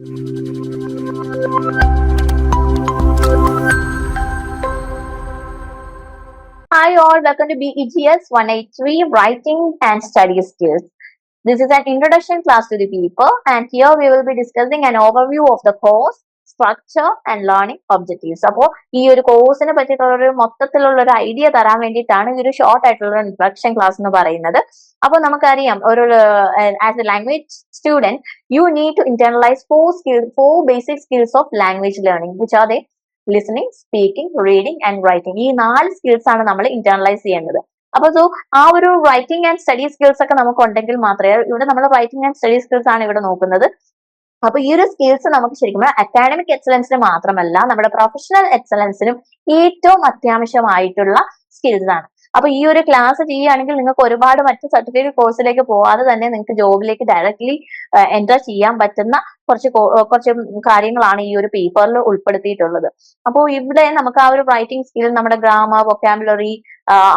Hi all, welcome to BEGS 183 Writing and Study Skills. This is an introduction class to the paper and here we will be discussing an overview of the course, structure and learning objectives അപ്പോൾ ഈ ഒരു കോഴ്സിനെ പറ്റിയിട്ടുള്ള ഒരു മൊത്തത്തിലുള്ള ഒരു idea തരാൻ വേണ്ടിയിട്ടാണ് ഈ ഒരു ഷോർട്ട് ആയിട്ടുള്ള ഇൻട്രക്ഷൻ ക്ലാസ് എന്ന് പറയുന്നത്. അപ്പോൾ നമുക്കറിയാം ഒരു as a language student you need to internalise four skill four basic skills of language learning the listening speaking reading and writing ഈ നാല് സ്കിൽസ് ആണ് നമ്മൾ ഇന്റർണലൈസ് ചെയ്യേണ്ടത് അപ്പൊ സോ ആ ഒരു റൈറ്റിംഗ് ആൻഡ് സ്റ്റഡി സ്കിൽസ് ഒക്കെ നമുക്ക് ഉണ്ടെങ്കിൽ മാത്രമേ ഇവിടെ നമ്മൾ റൈറ്റിംഗ് ആൻഡ് സ്റ്റഡി സ്കിൽസ് ആണ് ഇവിടെ നോക്കുന്നത്. അപ്പൊ ഈ ഒരു സ്കിൽസ് നമുക്ക് ശരിക്കും അക്കാഡമിക് എക്സലൻസിന് മാത്രമല്ല നമ്മുടെ പ്രൊഫഷണൽ എക്സലൻസിനും ഏറ്റവും അത്യാവശ്യമായിട്ടുള്ള സ്കിൽസ് ആണ്. അപ്പൊ ഈ ഒരു ക്ലാസ് ചെയ്യുകയാണെങ്കിൽ നിങ്ങൾക്ക് ഒരുപാട് മറ്റ് സർട്ടിഫിക്കറ്റ് കോഴ്സിലേക്ക് പോവാതെ തന്നെ നിങ്ങൾക്ക് ജോബിലേക്ക് ഡയറക്ട്ലി എന്റർ ചെയ്യാൻ പറ്റുന്ന കുറച്ച് കുറച്ച് കാര്യങ്ങളാണ് ഈ ഒരു പേപ്പറിൽ ഉൾപ്പെടുത്തിയിട്ടുള്ളത്. അപ്പോൾ ഇവിടെ നമുക്ക് ആ ഒരു റൈറ്റിംഗ് സ്കിൽ നമ്മുടെ ഗ്രാമർ വൊക്കാബുലറി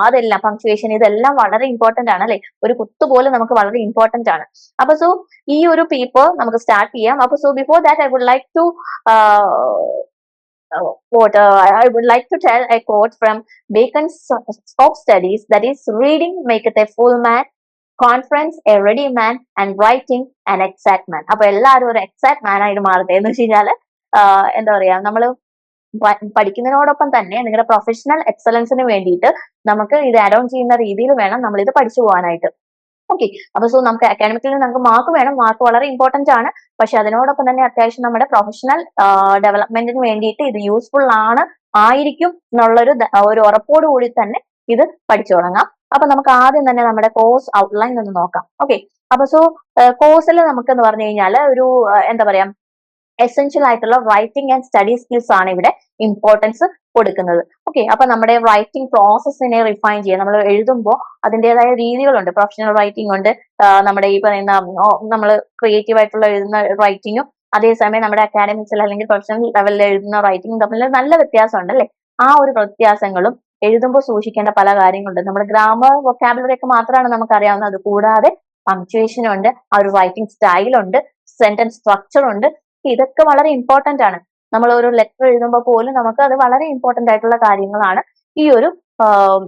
അതെല്ലാം പങ്ക്ച്വേഷൻ ഇതെല്ലാം വളരെ ഇമ്പോർട്ടന്റ് ആണ് അല്ലെ? ഒരു കുത്തുപോലെ നമുക്ക് വളരെ ഇമ്പോർട്ടന്റ് ആണ്. അപ്പൊ സോ ഈ ഒരു പേപ്പർ നമുക്ക് സ്റ്റാർട്ട് ചെയ്യാം. അപ്പൊ so before that I would like to what uh, I would like to tell a quote from Bacon's of studies that is reading maketh a full man conference a ready man and writing and exact man അപ്പൊ എല്ലാവരും ഒരു exact മാൻ ആയിട്ട് മാറട്ടെ എന്ന് വെച്ച് കഴിഞ്ഞാൽ എന്താ പറയാ നമ്മൾ പഠിക്കുന്നതിനോടൊപ്പം തന്നെ നിങ്ങളുടെ പ്രൊഫഷണൽ എക്സലൻസിന് വേണ്ടിയിട്ട് നമുക്ക് ഇത് ആഡ് ഓൺ ചെയ്യുന്ന രീതിയിൽ വേണം നമ്മൾ ഇത് പഠിച്ചു പോകാനായിട്ട്. ഓക്കെ അപ്പൊ സോ നമുക്ക് അക്കാഡമിക്കലി നമുക്ക് മാർക്ക് വേണം. മാർക്ക് വളരെ ഇമ്പോർട്ടന്റ് ആണ്. പക്ഷെ അതിനോടൊപ്പം തന്നെ അത്യാവശ്യം നമ്മുടെ പ്രൊഫഷണൽ ഡെവലപ്മെന്റിന് വേണ്ടിയിട്ട് ഇത് യൂസ്ഫുൾ ആണ് ആയിരിക്കും എന്നുള്ളൊരു ഒരു ഉറപ്പോട് കൂടി തന്നെ ഇത് പഠിച്ചു തുടങ്ങാം. അപ്പൊ നമുക്ക് ആദ്യം തന്നെ നമ്മുടെ കോഴ്സ് ഔട്ട്ലൈൻ ഒന്ന് നോക്കാം. ഓക്കെ അപ്പൊ സോ കോഴ്സിൽ നമുക്ക് എന്ന് പറഞ്ഞു കഴിഞ്ഞാൽ ഒരു എന്താ പറയാ എസെൻഷ്യൽ ആയിട്ടുള്ള റൈറ്റിംഗ് ആൻഡ് സ്റ്റഡി സ്കിൽസ് ആണ് ഇവിടെ ഇമ്പോർട്ടൻസ് കൊടുക്കുന്നത്. ഓക്കെ അപ്പൊ നമ്മുടെ റൈറ്റിംഗ് പ്രോസസ്സിനെ റിഫൈൻ ചെയ്യാൻ നമ്മൾ എഴുതുമ്പോൾ അതിന്റെതായ രീതികളുണ്ട്. പ്രൊഫഷണൽ റൈറ്റിംഗ് ഉണ്ട്. നമ്മുടെ ഈ പറയുന്ന നമ്മൾ ക്രിയേറ്റീവ് ആയിട്ടുള്ള എഴുതുന്ന റൈറ്റിങ്ങും അതേസമയം നമ്മുടെ അക്കാഡമിക്സിൽ അല്ലെങ്കിൽ പ്രൊഫഷണൽ ലെവലിൽ എഴുതുന്ന റൈറ്റിംഗും തമ്മിൽ നല്ല വ്യത്യാസമുണ്ട് അല്ലേ? ആ ഒരു വ്യത്യാസങ്ങളും എഴുതുമ്പോൾ സൂക്ഷിക്കേണ്ട പല കാര്യങ്ങളുണ്ട്. നമ്മുടെ ഗ്രാമർ വൊക്കാബുലറി ഒക്കെ മാത്രമാണ് നമുക്ക് അറിയാവുന്നത് അത് കൂടാതെ പങ്ക്ച്വേഷൻ ഉണ്ട് ആ ഒരു റൈറ്റിംഗ് സ്റ്റൈൽ ഉണ്ട് സെന്റൻസ് സ്ട്രക്ചർ ഉണ്ട് ഇതൊക്കെ വളരെ ഇമ്പോർട്ടന്റ് ആണ്. നമ്മൾ ഒരു ലെറ്റർ എഴുതുമ്പോൾ പോലും നമുക്ക് അത് വളരെ ഇമ്പോർട്ടന്റ് ആയിട്ടുള്ള കാര്യങ്ങളാണ് ഈ ഒരു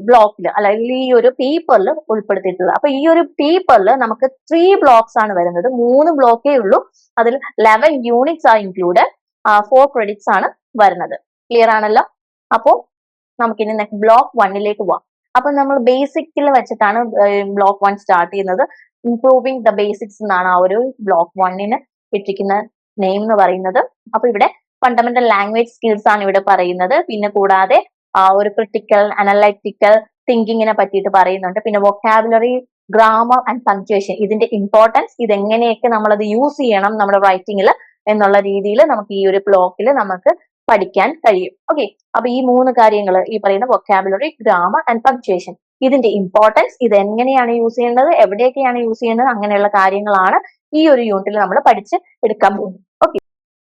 ബ്ലോക്കിൽ അല്ലെങ്കിൽ ഈ ഒരു പേപ്പറിൽ ഉൾപ്പെടുത്തിയിട്ടുള്ളത്. അപ്പൊ ഈ ഒരു പേപ്പറിൽ നമുക്ക് ത്രീ ബ്ലോക്സ് ആണ് വരുന്നത്. മൂന്ന് ബ്ലോക്കേ ഉള്ളൂ. അതിൽ ലെവൻ യൂണിറ്റ്സ് ആ ഇൻക്ലൂഡ് ഫോർ ക്രെഡിറ്റ്സ് ആണ് വരുന്നത്. ക്ലിയർ ആണല്ലോ? അപ്പോൾ നമുക്കിനി നെക്സ്റ്റ് ബ്ലോക്ക് വണ്ണിലേക്ക് പോവാം. അപ്പൊ നമ്മൾ ബേസിക്കിൽ വെച്ചിട്ടാണ് ബ്ലോക്ക് വൺ സ്റ്റാർട്ട് ചെയ്യുന്നത്. ഇംപ്രൂവിങ് ദ ബേസിക്സ് എന്നാണ് ആ ഒരു ബ്ലോക്ക് വണ്ണിന് ഇട്ടിരിക്കുന്ന നെയിം എന്ന് പറയുന്നത്. അപ്പൊ ഇവിടെ ഫണ്ടമെന്റൽ ലാംഗ്വേജ് സ്കിൽസ് ആണ് ഇവിടെ പറയുന്നത്. പിന്നെ കൂടാതെ ഒരു ക്രിട്ടിക്കൽ അനലൈറ്റിക്കൽ തിങ്കിങ്ങിനെ പറ്റിയിട്ട് പറയുന്നുണ്ട്. പിന്നെ വൊക്കാബുലറി ഗ്രാമർ ആൻഡ് പങ്ക്ച്വേഷൻ ഇതിന്റെ ഇമ്പോർട്ടൻസ് ഇതെങ്ങനെയൊക്കെ നമ്മളത് യൂസ് ചെയ്യണം നമ്മുടെ റൈറ്റിംഗിൽ എന്നുള്ള രീതിയിൽ നമുക്ക് ഈ ഒരു ബ്ലോക്കിൽ നമുക്ക് പഠിക്കാൻ കഴിയും. ഓക്കെ അപ്പൊ ഈ മൂന്ന് കാര്യങ്ങൾ ഈ പറയുന്ന വൊക്കാബുലറി ഗ്രാമർ ആൻഡ് പങ്ക്ച്വേഷൻ ഇതിന്റെ ഇമ്പോർട്ടൻസ് ഇത് എങ്ങനെയാണ് യൂസ് ചെയ്യേണ്ടത് എവിടെയൊക്കെയാണ് യൂസ് ചെയ്യേണ്ടത് അങ്ങനെയുള്ള കാര്യങ്ങളാണ് ഈ ഒരു യൂണിറ്റിൽ നമ്മൾ പഠിച്ച് എടുക്കാൻ പോകുന്നു. ഓക്കെ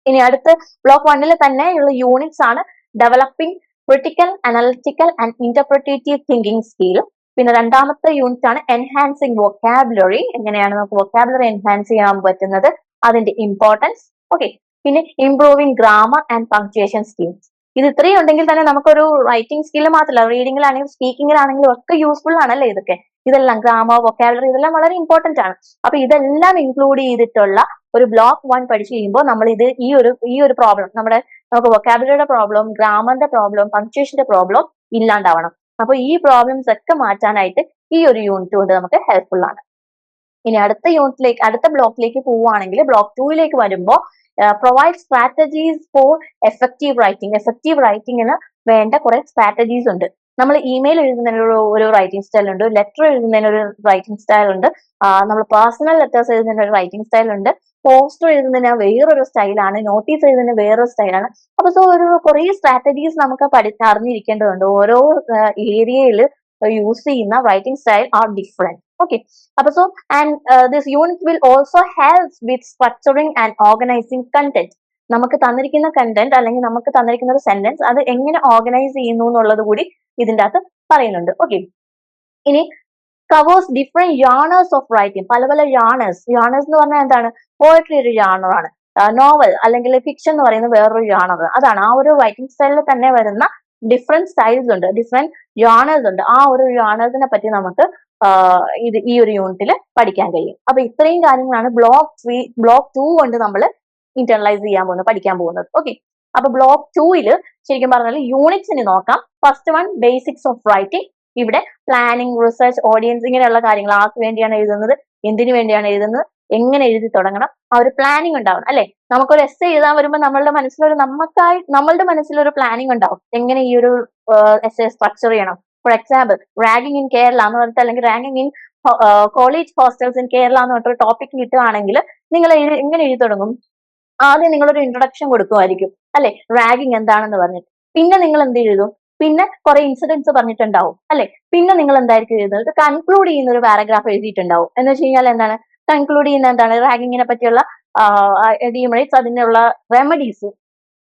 ഇനി അടുത്ത് ബ്ലോക്ക് വണ്ണിൽ തന്നെ ഉള്ള യൂണിറ്റ്സ് ആണ് developing critical analytical and interpretative thinking skill പിന്നെ രണ്ടാമത്തെ യൂണിറ്റ് ആണ് എൻഹാൻസിങ് വൊക്കാബുലറി എങ്ങനെയാണ് നമുക്ക് വൊക്കാബുലറി എൻഹാൻസ് ചെയ്യാൻ പറ്റുന്നത്? അതിന്റെ ഇമ്പോർട്ടൻസ് ഓക്കെ പിന്നെ improving grammar and punctuation skills ഇത് ഇത്രയും ഉണ്ടെങ്കിൽ തന്നെ നമുക്കൊരു റൈറ്റിംഗ് സ്കില്ല് മാത്രമല്ല. റീഡിംഗിലാണെങ്കിലും സ്പീക്കിംഗിലാണെങ്കിലും ഒക്കെ യൂസ്ഫുൾ ആണല്ലേ ഇതൊക്കെ. ഇതെല്ലാം ഗ്രാമർ വൊക്കാബുലറി ഇതെല്ലാം വളരെ ഇമ്പോർട്ടന്റ് ആണ്. അപ്പൊ ഇതെല്ലാം ഇൻക്ലൂഡ് ചെയ്തിട്ടുള്ള ഒരു ബ്ലോക്ക് വൺ പഠിച്ചു കഴിയുമ്പോൾ നമ്മൾ ഇത് ഈ ഒരു ഈ ഒരു പ്രോബ്ലം നമ്മുടെ നമുക്ക് വൊക്കാബുലറിയുടെ പ്രോബ്ലം ഗ്രാമറിന്റെ പ്രോബ്ലം പങ്ക്ച്വേഷന്റെ പ്രോബ്ലം ഇല്ലാണ്ടാവണം. അപ്പൊ ഈ പ്രോബ്ലംസ് ഒക്കെ മാറ്റാനായിട്ട് ഈ ഒരു യൂണിറ്റ് കൊണ്ട് നമുക്ക് ഹെൽപ്ഫുൾ ആണ്. ഇനി അടുത്ത യൂണിറ്റിലേക്ക് അടുത്ത ബ്ലോക്കിലേക്ക് പോവുകയാണെങ്കിൽ ബ്ലോക്ക് ടൂയിലേക്ക് വരുമ്പോൾ provide strategies for effective writing effective റൈറ്റിംഗിന് വേണ്ട കുറെ സ്ട്രാറ്റജീസ് ഉണ്ട്. നമ്മൾ ഇമെയിൽ എഴുതുന്നതിന് ഒരു റൈറ്റിംഗ് സ്റ്റൈൽ ഉണ്ട്. ലെറ്റർ എഴുതുന്നതിന് ഒരു റൈറ്റിംഗ് സ്റ്റൈൽ ഉണ്ട് നമ്മൾ പേഴ്സണൽ ലെറ്റേഴ്സ് എഴുതുന്നതിന് ഒരു റൈറ്റിംഗ് സ്റ്റൈൽ ഉണ്ട്. പോസ്റ്റർ എഴുതുന്നതിന് വേറൊരു സ്റ്റൈലാണ് നോട്ടീസ് എഴുതുന്നതിന് വേറൊരു സ്റ്റൈലാണ് അപ്പൊ സോ ഒരു കുറേ സ്ട്രാറ്റജീസ് നമുക്ക് പഠി അറിഞ്ഞിരിക്കേണ്ടതുണ്ട്. ഓരോ ഏരിയയിൽ യൂസ് ചെയ്യുന്ന writing style are different okay അപ്പൊ so and this unit will also help with structuring and organizing content. നമുക്ക് തന്നിരിക്കുന്ന കണ്ടന്റ് അല്ലെങ്കിൽ നമുക്ക് തന്നിരിക്കുന്ന ഒരു സെന്റൻസ് അത് എങ്ങനെ ഓർഗനൈസ് ചെയ്യുന്നു എന്നുള്ളത് കൂടി ഇതിന്റെ അകത്ത് പറയുന്നുണ്ട്. ഓക്കെ ഇനി covers different genres of writing പല പല യാണേഴ്സ് യാണേഴ്സ് എന്ന് പറഞ്ഞാൽ എന്താണ്? പോയട്രി ഒരു യാണർ ആണ്. നോവൽ അല്ലെങ്കിൽ ഫിക്ഷൻ എന്ന് പറയുന്നത് വേറൊരു യാണർ അതാണ് ആ ഒരു റൈറ്റിംഗ് സ്റ്റൈലിൽ തന്നെ വരുന്ന ഡിഫറെന്റ് സ്റ്റൈൽസ് ഉണ്ട്. ഡിഫറെന്റ് യാണേഴ്സ് ഉണ്ട്. ആ ഒരു യാണേഴ്സിനെ പറ്റി നമുക്ക് ഇത് ഈ ഒരു യൂണിറ്റിൽ പഠിക്കാൻ കഴിയും. അപ്പൊ ഇത്രയും കാര്യങ്ങളാണ് ബ്ലോക്ക് ത്രീ ബ്ലോക്ക് ടു കൊണ്ട് നമ്മൾ ഇന്റർണലൈസ് ചെയ്യാൻ പോകുന്നത് പഠിക്കാൻ പോകുന്നത്. ഓക്കെ അപ്പൊ ബ്ലോക്ക് ടൂയിൽ ശരിക്കും പറഞ്ഞാൽ യൂണിറ്റ്സിന് നോക്കാം. First one basics of writing ഇവിടെ പ്ലാനിങ് റിസർച്ച് ഓഡിയൻസ് ഇങ്ങനെയുള്ള കാര്യങ്ങൾ ആർക്ക് വേണ്ടിയാണ് എഴുതുന്നത് എന്തിനു വേണ്ടിയാണ് എഴുതുന്നത് എങ്ങനെ എഴുതി തുടങ്ങണം ആ ഒരു പ്ലാനിങ് ഉണ്ടാവണം അല്ലെ? നമുക്കൊരു എസ് എഴുതാൻ വരുമ്പോൾ നമ്മളുടെ മനസ്സിലൊരു നമുക്കായി നമ്മളുടെ മനസ്സിലൊരു പ്ലാനിങ് ഉണ്ടാവും. എങ്ങനെ ഈ ഒരു എസ് എ സ്ട്രക്ചർ ചെയ്യണം? For example ragging in Kerala എന്ന് പറഞ്ഞിട്ട് അല്ലെങ്കിൽ ragging in college hostels in Kerala എന്ന് പറഞ്ഞിട്ട് ടോപ്പിക് കിട്ടുകയാണെങ്കിൽ നിങ്ങൾ എങ്ങനെ എഴുതി തുടങ്ങും? ആദ്യം നിങ്ങളൊരു ഇൻട്രൊഡക്ഷൻ കൊടുക്കുമായിരിക്കും അല്ലെ? റാഗിങ് എന്താണെന്ന് പറഞ്ഞിട്ട്. പിന്നെ നിങ്ങൾ എന്ത് എഴുതും പിന്നെ കുറെ ഇൻസിഡൻസ് പറഞ്ഞിട്ടുണ്ടാവും. അല്ലെ? പിന്നെ നിങ്ങൾ എന്തായിരിക്കും എഴുതുന്നത്? കൺക്ലൂഡ് ചെയ്യുന്ന ഒരു പാരഗ്രാഫ് എഴുതിയിട്ടുണ്ടാവും. എന്ന് വെച്ച് കഴിഞ്ഞാൽ എന്താണ്? കൺക്ലൂഡ് ചെയ്യുന്ന എന്താണ്? റാഗിങ്ങിനെ പറ്റിയുള്ള ഡീമറേറ്റ്സ് അതിനുള്ള റെമഡീസ്